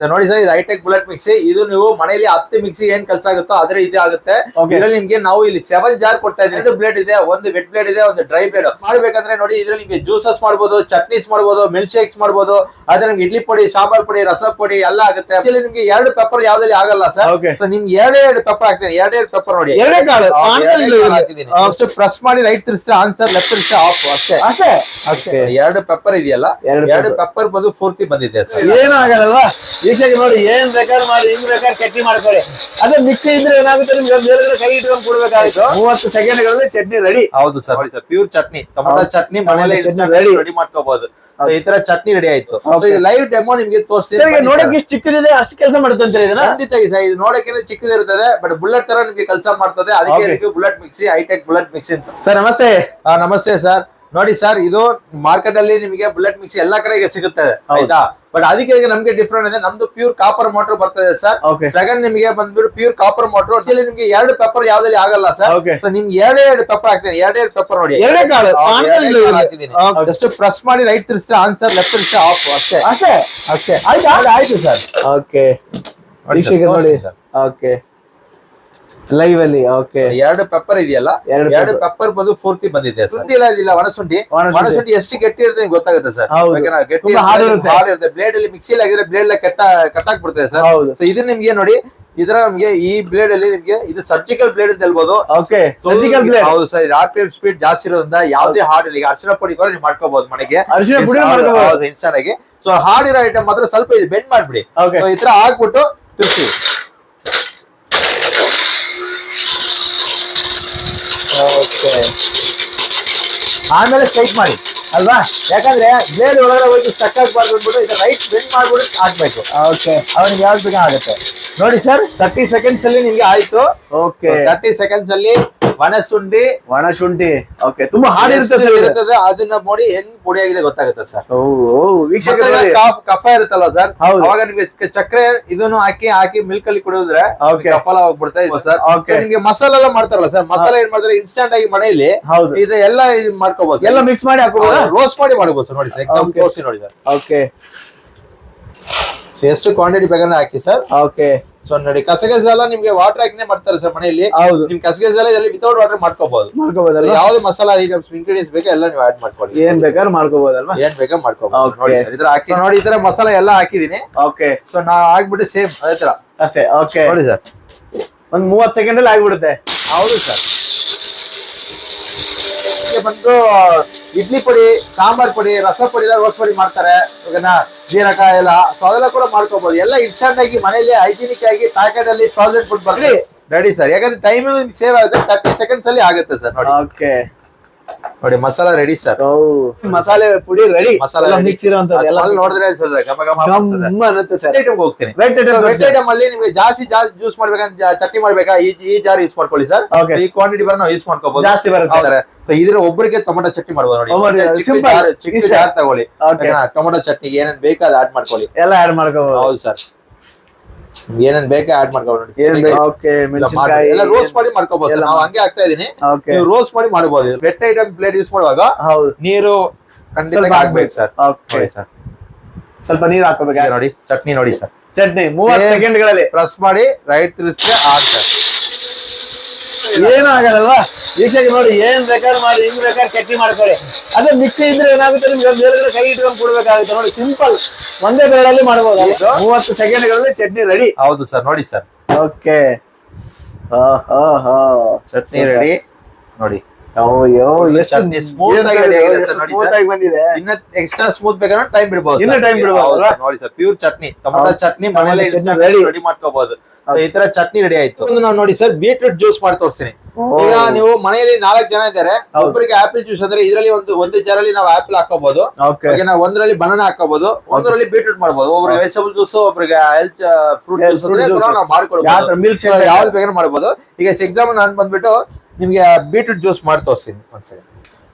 ನೋಡಿ ಸರ್ ಇದು high tech bullet mixie ಇದು ನೀವು ಮನೆಯಲ್ಲಿ ಹತ್ತು ಮಿಕ್ಸಿ ಏನ್ ಕೆಲಸ ಆಗುತ್ತೋ ಅದ್ರ ಇದೇ ಆಗುತ್ತೆ. ಇದರಲ್ಲಿ ನಿಮ್ಗೆ ನಾವು ಇಲ್ಲಿ ಸೆವೆನ್ ಜಾರ್ ಕೊಡ್ತಾ ಇದ್ದೀವಿ. ಎರಡು ಬ್ಲೇಡ್ ಇದೆ ಒಂದು ವೆಟ್ ಬ್ಲೇಡ್ ಇದೆ ಒಂದು ಡ್ರೈ ಬ್ಲೇಡ್ ಮಾಡ್ಬೇಕಂದ್ರೆ ನೋಡಿ ಇದ್ರಲ್ಲಿ ನಿಮ್ಗೆ ಜ್ಯೂಸಸ್ ಮಾಡ್ಬೋದು ಚಟ್ನಿಸ್ ಮಾಡ್ಬೋದು ಮಿಲ್ಕ್ ಶೇಕ್ಸ್ ಮಾಡ್ಬೋದು. ಅದ್ರ ನಿಮ್ಗೆ ಇಡ್ಲಿ ಪುಡಿ ಸಾಂಬಾರ್ ಪುಡಿ ರಸ ಪುಡಿ ಎಲ್ಲ ಆಗುತ್ತೆ. ಇಲ್ಲಿ ನಿಮ್ಗೆ ಎರಡು ಪೆಪ್ಪರ್ ಯಾವ್ದಲ್ಲಿ ಆಗಲ್ಲ ಸರ್ ಸೊ ನಿಮ್ಗೆ ಎರಡೇ ಎರಡು ಪೆಪ್ಪರ್ ಹಾಕ್ತೀನಿ. ಎರಡೇ ಎರಡು ಪೆಪ್ಪರ್ ನೋಡಿ. ಹಾಕಿದ್ದೀನಿ. ಅಷ್ಟು ಪ್ರೆಸ್ ಮಾಡಿ ರೈಟ್ ತಿರ್ಸಿದ್ರೆ ಆನ್ಸರ್ ಲೆಫ್ಟ್ ತಿರ್ಸಿದ್ರೆ ಆಫ್ ಅಷ್ಟೇ. ಅಷ್ಟೇ? ಅಷ್ಟೇ. ಎರಡು ಪೆಪ್ಪರ್ ಇದೆಯಲ್ಲ. ಎರಡು ಪೇಪರ್ ಪೆಪ್ಪರ್ ಬಂದು ಪೂರ್ತಿ ಬಂದಿದೆ ಸರ್ ಏನು ಆಗಲ್ಲಲ್ವಾ ವೀಕ್ಷಕ ನೋಡಿ ಏನ್ ಬೇಕಾದ್ರೆ ಮಾಡಿ ಹಿಂಗ್ ಬೇಕಾದ್ರೆ ಚಟ್ನಿ ಮಾಡ್ಕೊಳ್ಳಿ. ಅದೇ ಮಿಕ್ಸಿ ಇದ್ರೆ ಏನಾಗುತ್ತೆ ನಿಮ್ಗೆ? ಮೇಲ್ಗಡೆ ಕೈ ಇಟ್ಕೊಂಡು ಕೊಡ್ಬೇಕಾಯ್ತು. ಮೂವತ್ತು ಸೆಕೆಂಡ್ಗಳಲ್ಲಿ ಚಟ್ನಿ ರೆಡಿ ಹೌದು ಸರ್. ನೋಡಿ sir pure chutney. Tomato chutney ಮನೆಯಲ್ಲಿ ರೆಡಿ ರೆಡಿ ಮಾಡ್ಕೋಬಹುದು ಈ ತರ ಚಟ್ನಿ ರೆಡಿ ಆಯ್ತು. ಲೈವ್ ಡೆಮೋ ನಿಮ್ಗೆ ತೋರಿಸ್ತೀನಿ ನೋಡಕ್ಕೆ. ಇಷ್ಟು ಚಿಕ್ಕದಿದೆ ಅಷ್ಟು ಕೆಲಸ ಮಾಡುತ್ತೆ ಅಂತೀರಿ ಇದನ್ನ ಖಂಡಿತ ಸರ್ ಇದು ನೋಡಕ್ಕೆ ಚಿಕ್ಕದಿರುತ್ತದೆ ಬಟ್ ಬುಲೆಟ್ ತರ ನಿಮ್ಗೆ ಕೆಲಸ ಮಾಡ್ತದೆ. ಅದಕ್ಕೆ. ಇದಕ್ಕೆ bullet mixie hi-tech bullet mixie ಅಂತ. ಸರ್ ನಮಸ್ತೆ. ಆ, ನಮಸ್ತೆ ಸರ್. ನೋಡಿ ಸರ್ ಇದು ಮಾರ್ಕೆಟ್ ಅಲ್ಲಿ ನಿಮಗೆ ಬುಲೆಟ್ ಮಿಕ್ಸಿ ಎಲ್ಲಾ ಕಡೆಗೆ ಸಿಗುತ್ತೆ. ಆಯ್ತಾ? ಬಟ್ ಅದಕ್ಕೆ ನಮ್ಗೆ ಡಿಫ್ರೆಂಟ್ ಇದೆ ನಮ್ದು ಪ್ಯೂರ್ ಕಾಪರ್ ಮೋಟರ್ ಬರ್ತದೆ ಸರ್ ಸೆಕೆಂಡ್ ನಿಮಗೆ ಬಂದ್ಬಿಟ್ಟು ಪ್ಯೂರ್ ಕಾಪರ್ ಮೋಟರ್ ಇಲ್ಲಿ ನಿಮ್ಗೆ ಎರಡು ಪೇಪರ್ ಯಾವ್ದಲ್ಲಿ ಆಗಲ್ಲ ಸರ್. ಸೊ ನಿಮ್ಗೆ ಎರಡೇ ಎರಡು ಪೆಪ್ಪರ್ ಹಾಕ್ತೀನಿ. ಎರಡೇ ಎರಡು ಪೇಪರ್ ನೋಡಿ. Okay. ಜಸ್ಟ್ ಪ್ರೆಸ್ ಮಾಡಿ ರೈಟ್ ತಿರ್ಸಿದ್ರೆ ಆನ್ಸರ್ ಲೆಫ್ಟ್ ತಿರ್ಸಿದ್ರೆ ಆಫ್ ಅಷ್ಟೇ. ಅಷ್ಟೇ? ಅಷ್ಟೇ. ಆಯ್ತಾ? ಆಯ್ತು ಸರ್ ಓಕೆ ನೋಡಿ sir. ಓಕೆ ಲೈವ್ ಅಲ್ಲಿ ಓಕೆ ಎರಡು ಪೆಪ್ಪರ್ ಇದೆಯಲ್ಲ? ಎರಡು ಪೆಪ್ಪರ್ ಬಂದು ಪೂರ್ತಿ ಬಂದಿದೆ ಸುಂಡಿ ಇಲ್ಲ ಇದಿಲ್ಲ ಒಣಸುಂಡಿ ಒಣಸುಂಡಿ ಎಷ್ಟು ಗಟ್ಟಿ ಇರುತ್ತೆ ನಿಮ್ಗೆ ಗೊತ್ತಾಗುತ್ತೆ ಸರ್. ಗಟ್ಟಿ ಇರುತ್ತೆ. ಬ್ಲೇಡ್ ಅಲ್ಲಿ ಮಿಕ್ಸಿಲ್ ಆಗಿದ್ರೆ ಬ್ಲೇಡ್ ಕೆಟ್ಟ ಕಟ್ಟಾಕ್ ಬಿಡ್ತದೆ ಸರ್ ಇದು ನಿಮ್ಗೆ ನೋಡಿ ಇದರ ನಮ್ಗೆ ಈ ಬ್ಲೇಡ್ ಅಲ್ಲಿ ನಿಮ್ಗೆ ಇದು ಸರ್ಜಿಕಲ್ ಬ್ಲೇಡ್ ಅಂತ ಹೇಳ್ಬೋದು. ಸರ್ಜಿಕಲ್ ಬ್ಲೇಡ್ ಹೌದು ಸರ್. ಇದು ಆರ್ ಪಿ ಎಂ ಸ್ಪೀಡ್ ಜಾಸ್ತಿ ಇರೋದ್ರಿಂದ ಯಾವ್ದೇ ಹಾರ್ಡ್ ಇಲ್ಲ. ಈಗ ಅರಿಶಿನ ಪುಡಿ ಕೂಡ ನೀವು ಮಾಡ್ಕೋಬಹುದು ಮನೆಗೆ. ಇನ್ಸ್ಟಂಟ್ ಆಗಿ. ಸೊ ಹಾರ್ಡ್ ಇರೋ ಐಟಮ್ ಮಾತ್ರ ಸ್ವಲ್ಪ ಇದು ಬೆಂಡ್ ಮಾಡ್ಬಿಡಿ. ಸೊ ಈ ತರ ಹಾಕ್ಬಿಟ್ಟು ತಿರ್ಸಿ ಓಕೆ ಆಮೇಲೆ ಸ್ಟ್ರೈಟ್ ಮಾಡಿ ಅಲ್ವಾ? ಯಾಕಂದ್ರೆ ಬ್ಲೇಡ್ ಒಳಗಡೆ ಹೋಗಿ ಸ್ಟಕ್ ಆಗ್ಬಾರ್ದು ಅಂದ್ಬಿಟ್ಟು ಇದು ರೈಟ್ ಬೆಂಡ್ ಮಾಡ್ಬಿಟ್ಟು ಹಾಕ್ಬೇಕು ಓಕೆ ಅವ್ನಿಗೆ ಯಾವ್ದು ಬೇಕಾಗುತ್ತೆ ನೋಡಿ ಸರ್ ತರ್ಟಿ ಸೆಕೆಂಡ್ಸ್ ಅಲ್ಲಿ ನಿಮ್ಗೆ ಆಯ್ತು. ಓಕೆ ತರ್ಟಿ ಸೆಕೆಂಡ್ಸ್ ಅಲ್ಲಿ ಒಣಸುಂಡಿ ಒಣಶುಂಠಿ ಓಕೆ ತುಂಬಾ ಹಾರ್ಡ್ ಇರುತ್ತೆ ಸರ್ ಅದನ್ನ ನೋಡಿ ಹೆಂಗ್ ಪುಡಿ ಆಗಿದೆ ಗೊತ್ತಾಗುತ್ತೆ ಸರ್. ಓ ಕಫ ಇರುತ್ತಲ್ಲ ಸರ್. ಅವಾಗ ನಿಮ್ಗೆ ಚಕ್ರೆ ಇದನ್ನು ಹಾಕಿ ಹಾಕಿ ಮಿಲ್ಕ್ ಅಲ್ಲಿ ಕುಡಿದ್ರೆ. ಕಫಲ ಹೋಗ್ಬಿಡ್ತಾ ಇದೆ ಸರ್. ನಿಮ್ಗೆ ಮಸಾಲೆ ಎಲ್ಲ ಮಾಡ್ತಾರಲ್ಲ ಸರ್ ಮಸಾಲೆ ಏನ್ ಮಾಡ್ತಾರೆ? ಇನ್ಸ್ಟಂಟ್ ಆಗಿ ಮನೆಯಲ್ಲಿ ಇದು ಎಲ್ಲ ಮಾಡ್ಕೋಬಹುದು ಎಲ್ಲ ಮಿಕ್ಸ್ ಮಾಡಿ ಹಾಕೋಬಹುದು ರೋಸ್ಟ್ ಮಾಡಿ ಮಾಡ್ಬೋದು ಸರ್ ನೋಡಿ ಸರ್ ಎಕ್ದಮ್ Okay. ತೋರಿಸಿ ನೋಡಿ ಸರ್. ಓಕೆ ಎಷ್ಟು ಕ್ವಾಂಟಿಟಿ ಬೇಕಾದ್ರೆ ಹಾಕಿ ಸರ್. ಓಕೆ ಸೊ ನೋಡಿ ಕಸಗಸ ಎಲ್ಲ ನಿಮ್ಗೆ ವಾಟರ್ ಹಾಕಿನೇ ಮಾಡ್ತಾರೆ ಸರ್ ಮನೆಯಲ್ಲಿ. ಹೌದು. ನಿಮ್ ಕಸಗಸ ಎಲ್ಲ ಇದರಲ್ಲಿ ವಿತೌಟ್ ವಾಟರ್ ಮಾಡ್ಕೋಬಹುದು ಮಾಡ್ಕೋಬಹುದಲ್ಲ ಯಾವ್ದು ಮಸಾಲಾ ಐಟಮ್ಸ್ ಇಂಗ್ರೀಡಿಯನ್ಸ್ ಬೇಕು ಎಲ್ಲ ನೀವು ಆಡ್ ಮಾಡ್ಕೊಳ್ಳಿ. ಏನ್ ಬೇಕಾದ್ರೆ ಮಾಡ್ಕೋಬಹುದಲ್ವಾ ಏನ್ ಬೇಕಾದ್ರೆ ಮಾಡ್ಕೋಬಹುದು ನೋಡಿ ಸರ್ ಇದ್ರ ಹಾಕಿ ನೋಡಿ ಈ ತರ ಮಸಾಲಾ ಎಲ್ಲ ಹಾಕಿದೀನಿ ಓಕೆ ಸೊ ನಾ ಹಾಕ್ಬಿಟ್ಟು ಸೇಮ್ ಅದೇ ತರ. ಅಷ್ಟೇ ಓಕೆ ನೋಡಿ ಸರ್ ಒಂದ್ ಮೂವತ್ ಸೆಕೆಂಡ್ ಅಲ್ಲಿ ಆಗ್ಬಿಡುತ್ತೆ. ಹೌದು ಸರ್ ಬಂದು ಇಡ್ಲಿ ಪುಡಿ ಸಾಂಬಾರ್ ಪುಡಿ ರಸ ಪುಡಿ ಎಲ್ಲ ರೋಸ್ ಪುಡಿ ಮಾಡ್ತಾರೆ. ಇವಾಗ ಜೀರಕ ಎಲ್ಲ. ಸೊ ಅದೆಲ್ಲ ಕೂಡ ಮಾಡ್ಕೋಬಹುದು ಎಲ್ಲ ಇನ್ಸ್ಟಂಟ್ ಆಗಿ ಮನೆಯಲ್ಲಿ ಹೈಜಿನಿಕ್ ಆಗಿ ಪ್ಯಾಕೆಟ್ ಅಲ್ಲಿ ಫ್ರೋಸನ್ ಫುಡ್ ಬರ್ತದೆ ರೆಡಿ ಸರ್ ಯಾಕಂದ್ರೆ ಟೈಮ್ ಸೇವ್ ಆಗುತ್ತೆ ತರ್ಟಿ ಸೆಕೆಂಡ್ಸ್ ಅಲ್ಲಿ ಆಗುತ್ತೆ ಸರ್ ನೋಡಿ. ಓಕೆ ನೋಡಿ ಮಸಾಲಾ ರೆಡಿ ಸರ್ ಮಸಾಲೆ ಪುಡಿ ರೆಡಿ ಮಸಾಲಾ ಮಿಕ್ಸ್ ನೋಡಿದ್ರೆ ಅನ್ನುತ್ತೆ ಸರ್ ಹೋಗ್ತೀನಿ. ವೆಟ್ ಐಟಮ್ ಅಲ್ಲಿ ನಿಮ್ಗೆ ಜಾಸ್ತಿ ಜಾಸ್ತಿ ಜ್ಯೂಸ್ ಮಾಡ್ಬೇಕಂತ ಚಟ್ನಿ ಮಾಡ್ಬೇಕಾ? ಈ ಈ ಜಾರ್ ಯೂಸ್ ಮಾಡ್ಕೊಳ್ಳಿ ಸರ್ ಈ ಕ್ವಾಂಟಿಟಿ ಬರ ನಾವು ಯೂಸ್ ಮಾಡ್ಕೋಬಹುದು ಜಾಸ್ತಿ ಬರುತ್ತೆ. ಇದ್ರ ಒಬ್ಬರಿಗೆ ಟೊಮೆಟೊ ಚಟ್ನಿ ಮಾಡ್ಬೋದು ನೋಡಿ. ಚಿಕ್ಕ. ಜಾರ್ ಚಿಕ್ಕ ಜಾರ್ ತಗೊಳ್ಳಿ. ಟೊಮೆಟೊ ಚಟ್ನಿ ಚಟ್ನಿಗೆ ಏನೇನ್ ಬೇಕಾ ಅದು ಆಡ್ ಮಾಡ್ಕೊಳ್ಳಿ. ಎಲ್ಲ ಆಡ್ ಮಾಡ್ಕೋಬಹುದು ಹೌದು ಸರ್ ಏನೇನ್ ಬೇಕಾ ಆಡ್ ಮಾಡ್ಕೋಬಹುದು ರೋಸ್ಟ್ ಮಾಡಿ. ಮಾಡ್ಕೋಬಹುದು ನಾವು ಹಂಗೆ ಆಗ್ತಾ ಇದೀನಿ. ನೀವು ರೋಸ್ಟ್ ಮಾಡಿ ಮಾಡಬಹುದು ಬೆಟ್ಟ ಐಟಮ್ ಪ್ಲೇಟ್ ಯೂಸ್ ಮಾಡುವಾಗ ನೀರು ಖಂಡಿತ ಸ್ವಲ್ಪ ಹಾಕ್ಬೇಕು ಸರ್. ಸರ್. ಸ್ವಲ್ಪ ನೀರ್ ಹಾಕೋಬೇಕು ನೋಡಿ. ಚಟ್ನಿ ನೋಡಿ ಸರ್. ಚಟ್ನಿ ಮೂವತ್ತು. ಸೆಕೆಂಡ್ಗಳಲ್ಲಿ. ಪ್ರೆಸ್ ಮಾಡಿ ರೈಟ್ ತಿರ್ಸಿದ್ರೆ ಆಡ್ ಸರ್. ಏನು ಆಗಲ್ಲಲ್ವಾ ವೀಕ್ಷಕ ನೋಡಿ ಏನ್ ಬೇಕಾದ್ರೆ ಮಾಡಿ ಹಿಂಗ್ ಬೇಕಾದ್ರೆ ಚಟ್ನಿ ಮಾಡ್ಕೊಳ್ಳಿ. ಅದೇ ಮಿಕ್ಸಿ ಇದ್ರೆ ಏನಾಗುತ್ತೆ ನಿಮ್ಗೆ ಬೇರೆ ಕೈ ಇಟ್ಕೊಂಡು ಕೊಡ್ಬೇಕಾಗುತ್ತೆ ನೋಡಿ ಸಿಂಪಲ್ ಒಂದೇ ಬೇಳಲ್ಲಿ ಮಾಡ್ಬೋದು. ಮೂವತ್ತು ಸೆಕೆಂಡ್ಗಳಲ್ಲಿ ಚಟ್ನಿ ರೆಡಿ ಹೌದು ಸರ್ ನೋಡಿ ಸರ್. ಓಕೆ. ಚಟ್ನಿ ರೆಡಿ ನೋಡಿ. ಅಯ್ಯೋ. ಆಗಿ ಬಂದಿದೆ? ಇನ್ನ ಎಕ್ಸ್ಟ್ರಾ ಸ್ಮೂತ್ ಬೇಕಾದ್ರೆ ಟೈಮ್ ಬಿಡಬಹುದು ಇನ್ನ ಟೈಮ್ ಬಿಡಬಹುದು ನೋಡಿ sir pure chutney. Tomato chutney ಮನೇಲೆ ಚಟ್ನಿ ರೆಡಿ ಮಾಡ್ಕೋಬಹುದು ಈ ತರ ಚಟ್ನಿ ರೆಡಿ ಆಯ್ತು. ನಾವು ನೋಡಿ ಸರ್ ಬೀಟ್ರೂಟ್ ಜ್ಯೂಸ್ ಮಾಡಿ ತೋರಿಸ್ತೀನಿ. ಈಗ ನೀವು ಮನೆಯಲ್ಲಿ ನಾಲ್ಕು ಜನ ಇದ್ದಾರೆ. ಒಬ್ಬರಿಗೆ ಆಪಲ್ ಜ್ಯೂಸ್ ಅಂದ್ರೆ ಇದರಲ್ಲಿ ಒಂದು ಒಂದು ಜಾರಲ್ಲಿ ನಾವು ಆಪಲ್ ಹಾಕೋಬಹುದು ನಾವು ಒಂದರಲ್ಲಿ ಬನಾನಾ ಹಾಕೋಬಹುದು ಒಂದರಲ್ಲಿ ಬೀಟ್ರೂಟ್ ಮಾಡಬಹುದು ಒಬ್ಬರಿಗೆ ವೆಜಿಟಬಲ್ ಜ್ಯೂಸ್ ಒಬ್ಬರಿಗೆ ಹೆಲ್ತ್ ಫ್ರೂಟ್ ಜ್ಯೂಸ್. ನಾವು ಮಾಡ್ಕೊಳ್ಬಹುದು ಮಿಲ್ಕ್ ಯಾವ್ದು ಬೇಕಾದ್ರೂ ಮಾಡಬಹುದು ಈಗ ಎಕ್ಸಾಂಪಲ್ ನಾನು ಬಂದ್ಬಿಟ್ಟು ನಿಮ್ಗೆ ಬೀಟ್ರೂಟ್ ಜ್ಯೂಸ್ ಮಾಡಿ ತೋರಿಸ್ತೀನಿ ಒಂದ್ಸರಿ.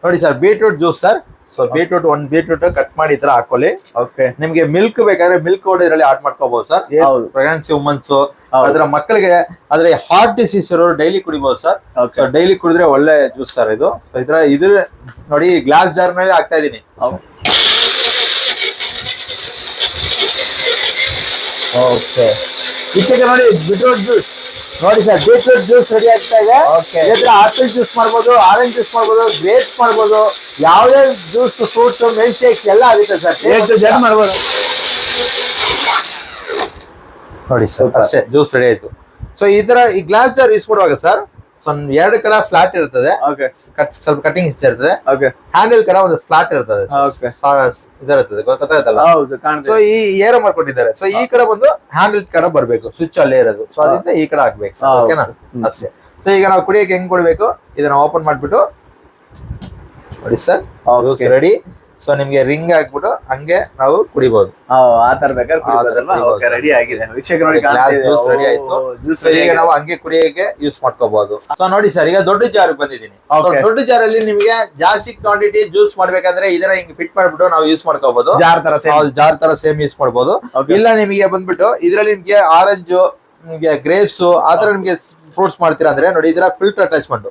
ನೋಡಿ sir beetroot juice sir. So beetroot ಒಂದ್ ಬೀಟ್ರೂಟ್ ಕಟ್ ಮಾಡಿ ಈ ತರ ಹಾಕೊಳ್ಳಿ. ಓಕೆ ನಿಮ್ಗೆ ಮಿಲ್ಕ್ ಬೇಕಾದ್ರೆ ಮಿಲ್ಕ್ ಕೂಡ ಇದರಲ್ಲಿ ಆಡ್ ಮಾಡ್ಕೋಬಹುದು ಸರ್. ಪ್ರೆಗ್ನೆನ್ಸಿ ವುಮನ್ಸ್ ಅದರ ಮಕ್ಕಳಿಗೆ ಆದ್ರೆ ಹಾರ್ಟ್ ಡಿಸೀಸ್ ಇರೋರು ಡೈಲಿ ಕುಡಿಬಹುದು ಸರ್ ಸೊ ಡೈಲಿ ಕುಡಿದ್ರೆ ಒಳ್ಳೆ ಜ್ಯೂಸ್ ಸರ್ ಇದು. ಇದ್ರ ಇದ್ರ ನೋಡಿ ಗ್ಲಾಸ್ ಜಾರ್ನಲ್ಲಿ ಹಾಕ್ತಾ ಇದೀನಿ ಓಕೆ ಈಚೆಗೆ ನೋಡಿ ಬೀಟ್ರೂಟ್ ಜ್ಯೂಸ್ ನೋಡಿ ಸರ್ ಬೀಟ್ರೂಟ್ ಜ್ಯೂಸ್ ರೆಡಿ ಆಗ್ತಾ ಇದೆ. ಆಪಲ್ ಜ್ಯೂಸ್ ಮಾಡ್ಬೋದು ಆರೆಂಜ್ ಜ್ಯೂಸ್ ಮಾಡ್ಬೋದು ಗ್ರೇಪ್ಸ್ ಮಾಡ್ಬೋದು. ಯಾವುದೇ ಜ್ಯೂಸ್ ಫ್ರೂಟ್ಸ್ ಮಿಲ್ಕ್ ಶೇಕ್ ಎಲ್ಲ ಆಗುತ್ತೆ ಸರ್ ಜನ ಮಾಡ್ಬೋದು ನೋಡಿ ಸರ್ ಅಷ್ಟೇ ಜ್ಯೂಸ್ ರೆಡಿ ಆಯ್ತು. ಸೊ ಈ ತರ ಈ ಗ್ಲಾಸ್ ಜಾರ್ ಯೂಸ್ ಮಾಡುವಾಗ ಸರ್ ಸೊ ಎರಡು ಕಡೆ ಫ್ಲಾಟ್ ಇರ್ತದೆ. ಸ್ವಲ್ಪ ಕಟಿಂಗ್ ಇರ್ತದೆ. ಓಕೆ ಹ್ಯಾಂಡಲ್ ಕಡೆ ಒಂದು ಫ್ಲಾಟ್ ಇರ್ತದೆ. ಇದಿರ್ತದೆ ಗೊತ್ತಾಯ್ತಲ್ಲ? ಸೊ ಈ ಏರೋ ಮಾಡ್ಕೊಟ್ಟಿದ್ದಾರೆ. ಸೊ ಈ ಕಡೆ ಬಂದು ಹ್ಯಾಂಡಲ್ ಕಡೆ ಬರ್ಬೇಕು. ಸ್ವಿಚ್ ಅಲ್ಲೇ ಇರೋದು. ಸೊ ಅದರಿಂದ ಈ ಕಡೆ ಹಾಕ್ಬೇಕು ಸರ್ ಓಕೆನಾ ಅಷ್ಟೇ. ಸೊ ಈಗ ನಾವು ಕುಡಿಯಕ್ಕೆ ಹೆಂಗ್ ಕೊಡ್ಬೇಕು? ಇದನ್ನ ಓಪನ್ ಮಾಡ್ಬಿಟ್ಟು ನೋಡಿ ಸರ್. ರೆಡಿ ಸೊ ನಿಮ್ಗೆ ರಿಂಗ್ ಹಾಕ್ಬಿಟ್ಟು ಹಂಗೆ ನಾವು ಕುಡಿಬಹುದು ಬೇಕಾದ್ರೆ ರೆಡಿ ಆಗಿದೆ. ಆಯ್ತು. ಜ್ಯೂಸ್ ಈಗ ನಾವು ಹಂಗೆ ಕುಡಿಯೋಕೆ ಯೂಸ್ ಮಾಡ್ಕೋಬಹುದು ಸೊ ನೋಡಿ ಸರ್ ಈಗ ದೊಡ್ಡ ಜಾರ್ ಬಂದಿದ್ದೀನಿ. ದೊಡ್ಡ ಜಾರ್ ಅಲ್ಲಿ ನಿಮಗೆ ಜಾಸ್ತಿ ಕ್ವಾಂಟಿಟಿ ಜ್ಯೂಸ್ ಮಾಡ್ಬೇಕಂದ್ರೆ ಇದನ್ನ ಹಿಂಗ್ ಫಿಟ್ ಮಾಡ್ಬಿಟ್ಟು ನಾವು ಯೂಸ್ ಮಾಡ್ಕೋಬಹುದು ಜಾರ್ ತರ ಸೇಮ್ ಜಾರ್ ತರ ಸೇಮ್ ಯೂಸ್ ಮಾಡ್ಬೋದು. ಇಲ್ಲ ನಿಮಗೆ ಬಂದ್ಬಿಟ್ಟು ಇದ್ರಲ್ಲಿ ನಿಮ್ಗೆ ಆರೆಂಜ್ ನಿಮ್ಗೆ ಗ್ರೇಪ್ಸ್ ಆತರ ನಿಮ್ಗೆ ಫ್ರೂಟ್ಸ್ ಮಾಡ್ತೀರಾ ಅಂದ್ರೆ ನೋಡಿ ಇದರ ಫಿಲ್ಟರ್ ಅಟ್ಯಾಚ್ಮೆಂಟ್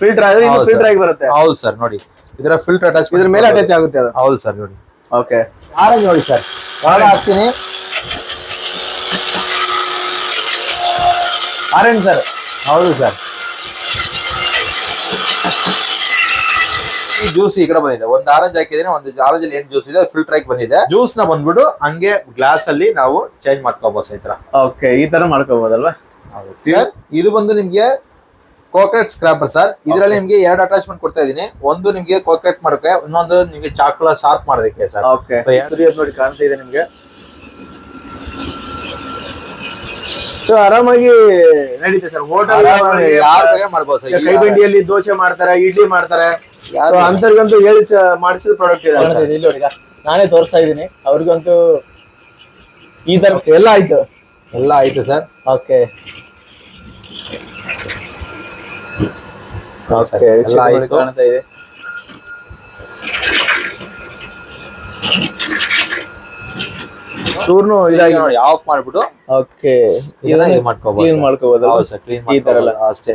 ಫಿಲ್ಟರ್ ಆದ್ರೆ ಇನ್ನು ಫಿಲ್ಟರ್ ಆಗಿ ಬರುತ್ತೆ. ಹೌದು ಸರ್ ನೋಡಿ. ಇದರ ಫಿಲ್ಟರ್ ಅಟ್ಯಾಚ್ ಇದ್ರ ಮೇಲೆ ಅಟ್ಯಾಚ್ ಆಗುತ್ತೆ ಅದು. ಹೌದು ಸರ್ ನೋಡಿ. ಓಕೆ. ಆರೆಂಜ್ ನೋಡಿ ಸರ್. ಒಳಗೆ ಹಾಕ್ತೀನಿ. Orange sir. ಹೌದು ಸರ್. ಈ ಜ್ಯೂಸ್ ಈ ಕಡೆ ಬಂದಿದೆ. ಒಂದು ಆರೆಂಜ್ ಹಾಕಿದ್ರೆ ಒಂದು ಆರೆಂಜ್ ಅಲ್ಲಿ ಏನು ಜ್ಯೂಸ್ ಇದೆ ಫಿಲ್ಟರ್ ಆಗಿ ಬಂದಿದೆ. ಜ್ಯೂಸ್ನ ಬಂದ್ಬಿಟ್ಟು ಹಂಗೆ ಗ್ಲಾಸ್ ಅಲ್ಲಿ ನಾವು ಚೇಂಜ್ ಮಾಡ್ಕೋಬಹುದು ಸೈತ್ರ ಓಕೆ ಈ ತರ ಮಾಡ್ಕೋಬಹುದಲ್ವಾ ಇದು ಬಂದು ನಿಮ್ಗೆ ಕೋಕಟ್ ಸ್ಕ್ರಾಪರ್ ಸರ್ ಇದರಲ್ಲಿ ನಿಮ್ಗೆ ಎರಡು ಅಟ್ಯಾಚ್ಮೆಂಟ್ ಕೊಡ್ತಾ ಇದೀನಿ ಒಂದು ನಿಮ್ಗೆ ಕೋಕಟ್ ಮಾಡೋಕೆ ಇನ್ನೊಂದು ನಿಮ್ಗೆ ಚಾಕುಲ ಶಾರ್ಪ್ ಮಾಡೋದಕ್ಕೆ ಸರ್ ಓಕೆ ನೋಡಿ ಕಾಣ್ತಾ ಇದೆ ನಿಮ್ಗೆ. ಸೊ ಆರಾಮಾಗಿ ನಡೀತೆ ಸರ್ ಹೋಟೆಲ್ ಯಾರು ಮಾಡ್ಬೋದು ಸರ್ ಕೈಬಂಡಿಯಲ್ಲಿ ದೋಸೆ ಮಾಡ್ತಾರೆ ಇಡ್ಲಿ ಮಾಡ್ತಾರೆ. ಯಾರು ಅಂತರ್ಗಂತೂ ಹೇಳಿ ಮಾಡಿಸಿದ ಪ್ರಾಡಕ್ಟ್ ಇದೆ ಇಲ್ಲಿ ನೋಡಿ ನಾನೇ ತೋರಿಸ್ತಾ ಇದ್ದೀನಿ. ಅವ್ರಿಗಂತೂ ಈ ತರ ಎಲ್ಲ ಆಯ್ತು. ಎಲ್ಲ ಆಯ್ತು ಸರ್ ಓಕೆ ಓಕೆ ಎಲ್ಲ ಆಯ್ತು ಕಾಣ್ತಾ ಇದೆ. ಚೂರ್ನು ಇದಾಗಿ ನೋಡಿ ಆಫ್ ಮಾಡ್ಬಿಟ್ಟು. ಓಕೆ ಇದನ್ನ ಇದು ಮಾಡ್ಕೋಬಹುದು ಕ್ಲೀನ್ ಮಾಡ್ಕೋಬೋದಲ್ಲ ಹೌದು ಸರ್ ಕ್ಲೀನ್ ಈ ತರ ಎಲ್ಲ. ಅಷ್ಟೇ.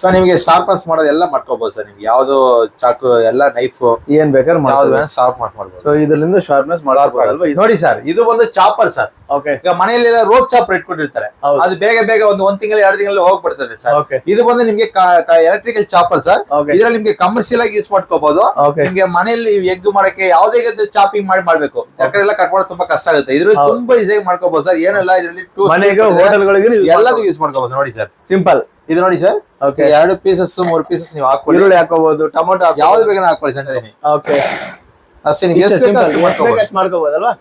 ಸೊ ನಿಮ್ಗೆ ಶಾರ್ಪ್ನೆಸ್ ಮಾಡೋದು ಎಲ್ಲ ಮಾಡ್ಕೋಬಹುದು ಸರ್ ನಿಮ್ಗೆ. ಯಾವ್ದು ಚಾಕು ಎಲ್ಲ ನೈಫ್ ಏನ್ ಬೇಕಾದ್ರೆ ಯಾವ್ದು ಶಾರ್ಪ್ ಮಾಡ್ಬೋದು ಸೊ ಇದರಿಂದ ಶಾರ್ಪ್ನೆಸ್ ಮಾಡ್ಕೋಬೋದಲ್ವಾ? ನೋಡಿ ಸರ್ ಇದು ಒಂದು ಚಾಪರ್ ಸರ್. ಈಗ ಮನೆಯಲ್ಲೆಲ್ಲ ರೋಪ್ ಚಾಪರ್ ಇಟ್ಕೊಂಡಿರ್ತಾರೆ ಅದು ಬೇಗ ಬೇಗ ಒಂದು ಒಂದ್ ತಿಂಗಳು ಎರಡು ತಿಂಗಳು ಹೋಗ್ಬಿಡ್ತದೆ ಸರ್. ಇದು ಬಂದು ನಿಮ್ಗೆ ಎಲೆಕ್ಟ್ರಿಕಲ್ ಚಾಪರ್ ಸರ್. ಇದ್ರಲ್ಲಿ ನಿಮ್ಗೆ ಕಮರ್ಷಿಯಲ್ ಆಗಿ ಯೂಸ್ ಮಾಡ್ಕೋಬಹುದು ನಿಮ್ಗೆ ಮನೆಯಲ್ಲಿ ಎಗ್ ಮಾಡಕ್ಕೆ ಯಾವ್ದೇ ಚಾಪಿಂಗ್ ಮಾಡಿ ಮಾಡ್ಬೇಕು. ಯಾಕಂದ್ರೆ ಎಲ್ಲ ಕಟ್ ಮಾಡೋದು ತುಂಬಾ ಕಷ್ಟ ಆಗುತ್ತೆ. ಇದ್ರಲ್ಲಿ ತುಂಬಾ ಈಸಿಯಾಗಿ ಮಾಡ್ಕೋಬಹುದು ಸರ್. ಏನೆಲ್ಲ ಇದ್ರಲ್ಲಿ ಎಲ್ಲದೂ ಯೂಸ್ ಮಾಡ್ಕೋಬಹುದು ನೋಡಿ ಸರ್. ಸಿಂಪಲ್ ಇದು ನೋಡಿ ಸರ್. ಎರಡು ಪೀಸಸ್ ಮೂರು ಪೀಸಸ್ ನೀವು ಹಾಕೊಳ್ಳಿ ಈರುಳ್ಳಿ ಹಾಕೋಬಹುದು ಟೊಮೊಟೊ ಯಾವ್ದು ಬೇಗ ಹಾಕೊಳ್ಳಿ ಸಣ್ಣ ಓಕೆ ಅಷ್ಟೇ ನಿಮ್ಗೆ ಎಷ್ಟು ಬೇಕು ಅಷ್ಟು ಮಾಡ್ಕೋಬಹುದು ಅಷ್ಟು ಮಾಡ್ಕೋಬಹುದಲ್ವಾ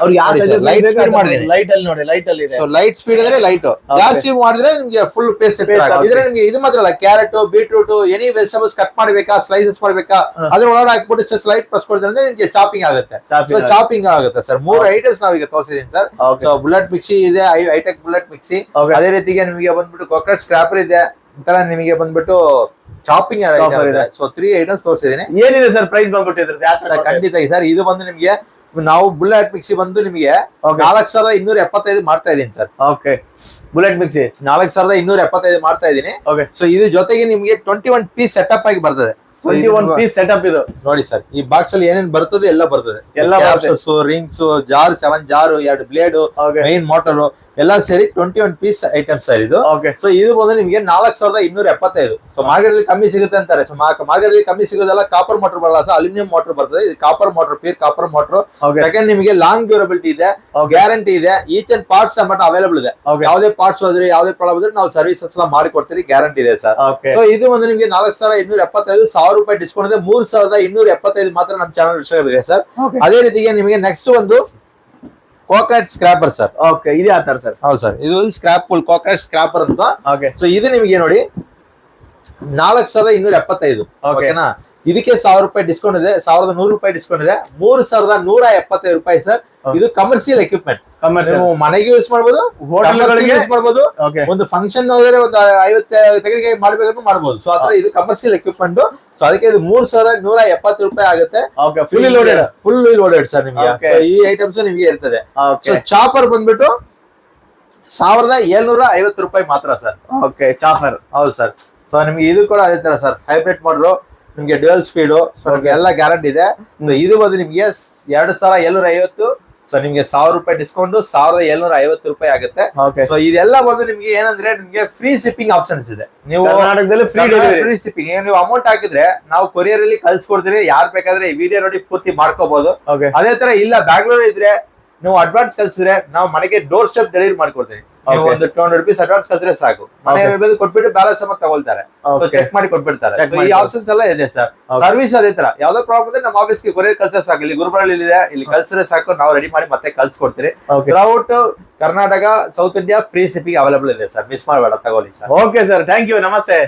ಅವ್ರಿಗೆ ಯಾವ ನೋಡಿ sir, ಸೈಜ್ light speed ಮಾಡಿದ್ದೀನಿ. ಲೈಟ್ ಅಲ್ಲಿ ನೋಡಿ ಲೈಟ್ ಅಲ್ಲಿ ಇದೆ. ಸೊ ಲೈಟ್ ಸ್ಪೀಡ್ ಅಂದ್ರೆ ಲೈಟ್ ಜಾಸ್ತಿ ಮಾಡಿದ್ರೆ ನಿಮ್ಗೆ ಫುಲ್ ಪೇಸ್ಟ್ Paste. ಇದ್ರೆ ನಿಮ್ಗೆ ಇದು ಮಾತ್ರ ಅಲ್ಲ carrot beetroot any vegetables cut ಮಾಡ್ಬೇಕಾ ಸ್ಲೈಸಸ್ ಮಾಡ್ಬೇಕಾ. ಅದ್ರ ಒಳಗಡೆ ಹಾಕ್ಬಿಟ್ಟು ಜಸ್ಟ್ ಲೈಟ್ ಪ್ರೆಸ್ ಅಂದ್ರೆ ನಿಮ್ಗೆ ಚಾಪಿಂಗ್ ಆಗುತ್ತೆ. Chopping ಸೊ ಆಗುತ್ತೆ. ಚಾಪಿಂಗ್ ಆಗುತ್ತೆ ಸರ್ ಮೂರು ಐಟಮ್ಸ್ ನಾವೀಗ ತೋರಿಸಿದೀನಿ ಸರ್ ಸೊ ಬುಲೆಟ್ ಮಿಕ್ಸಿ ಇದೆ ಹೈಟೆಕ್ ಬುಲೆಟ್ ಮಿಕ್ಸಿ ಅದೇ ರೀತಿಗೆ ನಿಮಗೆ ಬಂದ್ಬಿಟ್ಟು ಕೊಕ್ರೆಟ್ ಸ್ಕ್ರಾಪರ್ ಇದೆ. ಈ ತರ ನಿಮಗೆ ಬಂದ್ಬಿಟ್ಟು ಇದೆ. ಸೊ ತ್ರೀ ಐಟಮ್ಸ್ ತೋರಿಸಿದೀನಿ ಏನಿದೆ ಸರ್ ಪ್ರೈಸ್ ಬಂದ್ಬಿಟ್ಟು ಇದ್ರದ್ದು ಖಂಡಿತ ಸರ್ ಇದು ಬಂದು ನಿಮಗೆ ನಾವು ಬುಲೆಟ್ ಮಿಕ್ಸಿ ಬಂದು ನಿಮಗೆ ನಾಲ್ಕು ಸಾವಿರದ ಇನ್ನೂರ ಎಪ್ಪತ್ತೈದು ಮಾಡ್ತಾ ಇದೀನಿ ಸರ್ ಓಕೆ ಬುಲೆಟ್ ಮಿಕ್ಸಿ ನಾಲ್ಕು ಸಾವಿರದ ಇನ್ನೂರ ಎಪ್ಪತ್ತೈದು ಮಾಡ್ತಾ ಇದೀನಿ ಓಕೆ ಸೊ ಇದು ಜೊತೆಗೆ ನಿಮಗೆ ಟ್ವೆಂಟಿ ಒನ್ ಪೀಸ್ ಸೆಟಪ್ ಆಗಿ ಬರ್ತದೆ. ಟ್ವೆಂಟಿ ಒನ್ ಪೀಸ್ ಸೆಟಪ್ ಇದು ನೋಡಿ ಸರ್ ಈ ಬಾಕ್ಸ್ ಅಲ್ಲಿ ಏನೇನ್ ಬರ್ತದೆ ಎಲ್ಲ ಬರ್ತದೆ. ಎಲ್ಲ ಬರ್ತದೆ. ರಿಂಗ್ಸ್ ಜಾರ್ ಸೆವೆನ್ ಜಾರು ಎರಡು ಬ್ಲೇಡ್ ಮೈನ್ ಮೋಟರ್ ಎಲ್ಲ ಸೇರಿ twenty one piece item sir ಇದು ಸೊ ಇದು ಬಂದು ನಿಮ್ಗೆ ನಾಲ್ಕು ಸಾವಿರದ ಇನ್ನೂರ ಎಪ್ಪತ್ತೈದು. ಸೊ ಮಾರ್ಕೆಟ್ ಅಲ್ಲಿ ಕಮ್ಮಿ ಸಿಗುತ್ತೆ ಅಂತಾರೆ. ಸೊ ಮಾರ್ಕೆಟ್ ಅಲ್ಲಿ ಕಮ್ಮಿ ಸಿಗೋದೆಲ್ಲ ಕಾಪರ್ ಮೋಟರ್ ಬರಲ್ಲ ಸರ್ ಅಲ್ಯೂಮಿನಿಯಂ ಮೋಟರ್ ಬರ್ತದೆ. ಇದು copper motor pure copper motor second ನಿಮಗೆ ಲಾಂಗ್ ಡ್ಯೂರಬಿಲಿಟಿ ಇದೆ. ಗ್ಯಾರಂಟಿ ಇದೆ. ಈಚ್ ಅಂಡ್ ಪಾರ್ಟ್ಸ್ ಮಟ್ಟ ಅವೈಲೇಬಲ್ ಇದೆ. ಯಾವುದೇ ಪಾರ್ಟ್ಸ್ ಹೋದ್ರೆ ಯಾವುದೇ ಪ್ರಾಬ್ಲಮ್ ನಾವು ಸರ್ವಿಸಸ್ ಎಲ್ಲ ಮಾಡಿ ಕೊಡ್ತೀವಿ ಗ್ಯಾರಂಟಿ ಇದೆ ಸರ್ ಸೊ ಇದು ಒಂದು ನಿಮಗೆ ನಾಲ್ಕು ಸಾವಿರ ಇನ್ನೂರ ಎಪ್ಪತ್ತೈದು ಸಾವಿರ ರೂಪಾಯಿ ಡಿಸ್ಕೌಂಟ್ ಇದೆ. ಮೂರ್ ಸಾವಿರದ ಇನ್ನೂರ ಎಪ್ಪತ್ತೈದು ಮಾತ್ರ ನಮ್ಮ ಚಾನಲ್ ಇದೆ ಸರ್ ಅದೇ ರೀತಿಗೆ ನಿಮಗೆ ನೆಕ್ಸ್ಟ್ ಒಂದು ಕೋಕ್ರೆಟ್ ಸ್ಕ್ರಾಪರ್ ಸರ್ ಓಕೆ ಇದೆ ಆತರ ಸರ್ ಹೌದು ಸರ್ ಇದು ಸ್ಕ್ರಾಪ್ ಕೋಕ್ರೆಟ್ ಸ್ಕ್ರಾಪರ್ ಅಂತ. ಸೊ ಇದು ನಿಮಗೆ ನೋಡಿ ನಾಲ್ಕು ಸಾವಿರದ ಇನ್ನೂರ ಎಪ್ಪತ್ತೈದು. ಓಕೆ ಓಕೆನಾ? ಇದಕ್ಕೆ ಸಾವಿರ ರೂಪಾಯಿ ಡಿಸ್ಕೌಂಟ್ ಇದೆ ಸಾವಿರದ ನೂರು ರೂಪಾಯಿ ಡಿಸ್ಕೌಂಟ್ ಇದೆ. ಮೂರು ಸಾವಿರದ ನೂರ ಎಪ್ಪತ್ತೈದು ರೂಪಾಯಿ ಸರ್. ಇದು ಕಮರ್ಷಿಯಲ್ ಎಕ್ವಿಪ್ಮೆಂಟ್ ನೀವು ಮನೆಗೆ ಯೂಸ್ ಮಾಡಬಹುದು ಯೂಸ್ ಮಾಡಬಹುದು ಒಂದು ಫಂಕ್ಷನ್ ಹೋದ್ರೆ ಒಂದು ಐವತ್ತು ತೆಗೆಗೆ ಮಾಡ್ಬೇಕಾದ್ರೂ ಮಾಡಬಹುದು ಸೊ ಆದ್ರೆ ಇದು ಕಮರ್ಷಿಯಲ್ ಎಕ್ವಿಪ್ಮೆಂಟ್ ಸೊ ಅದಕ್ಕೆ ಇದು ಮೂರ್ ಸಾವಿರದ ನೂರ ಎಪ್ಪತ್ತು ರೂಪಾಯಿ ಆಗುತ್ತೆ. Full loaded full loaded sir ನಿಮಗೆ. ಈ ಐಟಮ್ಸ್ ನಿಮಗೆ ಇರ್ತದೆ. ಸೊ ಚಾಪರ್ ಬಂದ್ಬಿಟ್ಟು ಸಾವಿರದ ಏಳ್ನೂರ ಐವತ್ತು ರೂಪಾಯಿ ಮಾತ್ರ ಸರ್ ಓಕೆ ಚಾಫರ್ ಹೌದು ಸರ್ ಸೊ ನಿಮ್ಗೆ ಇದು ಕೂಡ ಅದೇ ತರ ಸರ್ ಹೈಬ್ರಿಡ್ ಮಾಡಲು ನಿಮ್ಗೆ ಡ್ಯುಯಲ್ ಸ್ಪೀಡು ಸೊ ನಿಮ್ಗೆ ಎಲ್ಲ ಗ್ಯಾರಂಟಿ ಇದೆ. ಇದು ಬಂದು ನಿಮ್ಗೆ ಎರಡು ಸಾವಿರ ಏಳ್ನೂರ ಐವತ್ತು ಸೊ ನಿಮ್ಗೆ ಸಾವಿರ ರೂಪಾಯಿ ಡಿಸ್ಕೌಂಟ್ ಸಾವಿರದ ಏಳ್ನೂರ ಐವತ್ತು ರೂಪಾಯಿ ಆಗುತ್ತೆ. ಸೊ ಇದೆಲ್ಲ ಬಂದು ನಿಮ್ಗೆ ಏನಂದ್ರೆ ನಿಮ್ಗೆ ಫ್ರೀ ಶಿಪ್ಪಿಂಗ್ ಆಪ್ಷನ್ಸ್ ಇದೆ. ನೀವು ಫ್ರೀ ಶಿಪ್ಪಿಂಗ್ ನೀವು ಅಮೌಂಟ್ ಹಾಕಿದ್ರೆ ನಾವು ಕೊರಿಯರ್ ಅಲ್ಲಿ ಕಳ್ಸಿಕೊಡ್ತೀರಿ ಯಾರು ಬೇಕಾದ್ರೆ ಈ ವಿಡಿಯೋ ನೋಡಿ ಪೂರ್ತಿ ಮಾಡ್ಕೋಬಹುದು ಅದೇ ತರ ಇಲ್ಲ ಬ್ಯಾಂಗ್ಳೂರ್ ಇದ್ರೆ ನೀವು ಅಡ್ವಾನ್ಸ್ ಕಳ್ಸಿದ್ರೆ ನಾವು ಮನೆಗೆ ಡೋರ್ ಸ್ಟೆಪ್ ಡೆಲಿವರಿ ಮಾಡ್ಕೊಡ್ತೀವಿ. ನೀವು ಒಂದು ಟೂ ಹಂಡ್ರೆಡ್ ರುಪೀಸ್ ಅಡ್ವಾನ್ಸ್ ಕಳ್ಸಿದ್ರೆ ಸಾಕು. ಮನೆ ಕೊಟ್ಬಿಟ್ಟು ಬ್ಯಾಲೆನ್ಸ್ ಅಮೌಂಟ್ ತಗೊಳ್ತಾರೆ. ಚೆಕ್ ಮಾಡಿ ಕೊಟ್ಬಿಡ್ತಾರೆ. ಈ ಆಪ್ಷನ್ಸ್ ಎಲ್ಲ ಇದೆ ಸರ್ ಸರ್ವಿಸ್ ಅದೇ ತರ. ಯಾವ್ದೋ ಪ್ರಾಬ್ಲಮ್ ಇದೆ ನಮ್ಮ ಆಫೀಸ್ಗೆ ಕೊರಿಯರ್ ಕಳ್ಸೋ ಸಾಕು. ಇಲ್ಲಿ ಗುರುಬರಲ್ಲಿ ಇದೆ ಇಲ್ಲಿ ಕಳ್ಸಿದ್ರೆ ಸಾಕು. ನಾವು ರೆಡಿ ಮಾಡಿ ಮತ್ತೆ ಕಳ್ಸಿಕೊಡ್ತೀರಿ. ಕೊಡ್ತೀರಿ throughout Karnataka south India free shipping available ಇದೆ ಸರ್ ಮಿಸ್ ಮಾಡಬೇಡ ತಗೊಳ್ಳಿ sir okay sir thank you ನಮಸ್ತೆ.